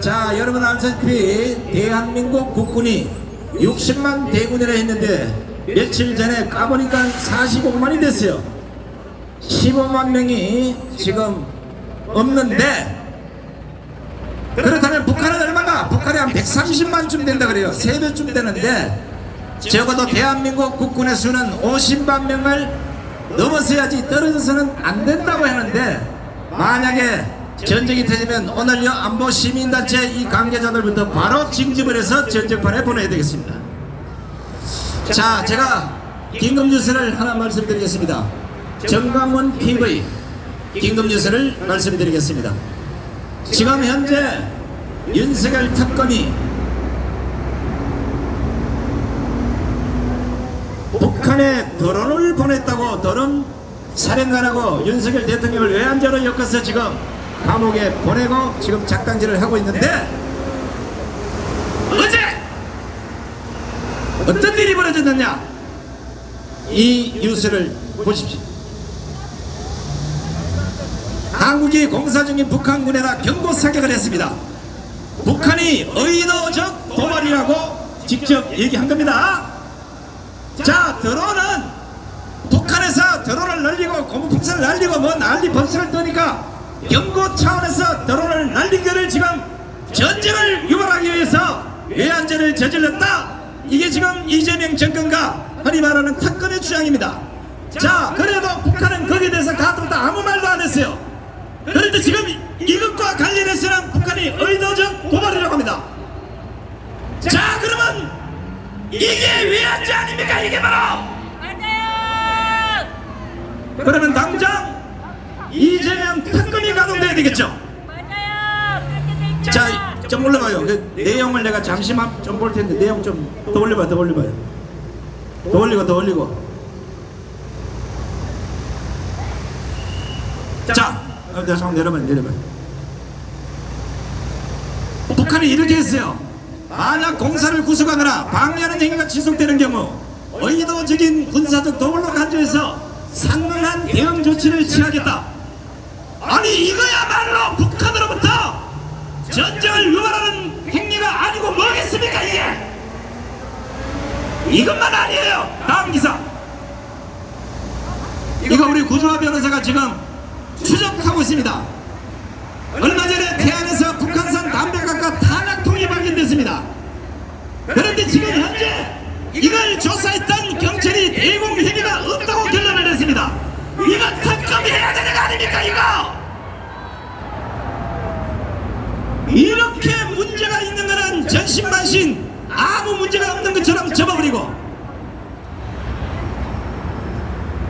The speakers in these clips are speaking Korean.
자 여러분 아시다시피 대한민국 국군이 60만 대군이라 했는데 며칠 전에 까보니까 45만이 됐어요 15만 명이 지금 없는데 그렇다면 북한은 얼마가? 북한이 한 130만쯤 된다 그래요 3배쯤 되는데 적어도 대한민국 국군의 수는 50만 명을 넘어서야지 떨어져서는 안 된다고 하는데 만약에 전쟁이 터지면 오늘요 안보 시민단체 이 관계자들부터 바로 징집을 해서 전쟁판에 보내야 되겠습니다. 자 제가 긴급 뉴스를 하나 말씀드리겠습니다. 정강원 PV 긴급 뉴스를 말씀드리겠습니다. 지금 현재 윤석열 특검이 북한에 드론을 보냈다고 드론 사령관하고 윤석열 대통령을 외환자로 엮어서 지금 감옥에 보내고 지금 작당질을 하고 있는데 어제! 어떤 일이 벌어졌느냐? 이 뉴스를 보십시오. 한국이 공사 중인 북한군에다 경고 사격을 했습니다. 북한이 의도적 도발이라고 직접 얘기한 겁니다. 자 드론은 북한에서 드론을 날리고 고무풍선을 날리고 뭐 난리 떠니까 경고 차원에서 드론을 날린 것을 지금 전쟁을 유발하기 위해서 외환죄를 저질렀다. 이게 지금 이재명 정권과 흔히 말하는 특검의 주장입니다. 자 그래도 북한은 거기에 대해서 가뜩도 아무 말도 안 했어요. 그런데 지금 이것과 관련해서는 북한이 의도적 도발이라고 합니다. 자 그러면 이게 외환죄 아닙니까? 이게 바로! 그러면 당장 이재명 특검이 가동돼야 되겠죠? 자! 좀 올려봐요. 그 내용을 내가 잠시만 좀 볼 텐데 내용 좀 더 올려봐 더 올려봐요. 더 올리고 더 올리고. 자 어, 내가 잠깐 내려봐요 내려봐요. 북한이 이렇게 했어요. 만약 공사를 구속하거나 방해하는 행위가 지속되는 경우 의도적인 군사적 도발로 간주해서 상당한 대응 조치를 취하겠다 아니 이거야말로 북한으로부터 전쟁을 유발하는 행위가 아니고 뭐겠습니까 이게? 이것만 아니에요 다음 기사. 이거 우리 구조화 변호사가 지금 추적하고 있습니다. 얼마 전에 태안에서 북한산 담배각과 탄약통이 발견됐습니다. 그런데 지금 현재 이렇게 문제가 있는 거는 전신만신 아무 문제가 없는 것처럼 접어버리고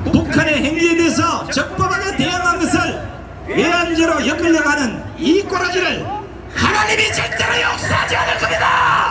북한의 행위에 대해서 적법하게 대응한 것을 외환죄로 엮으려고 하는 이 꼬라지를 하나님이 절대로 용서하지 않을 겁니다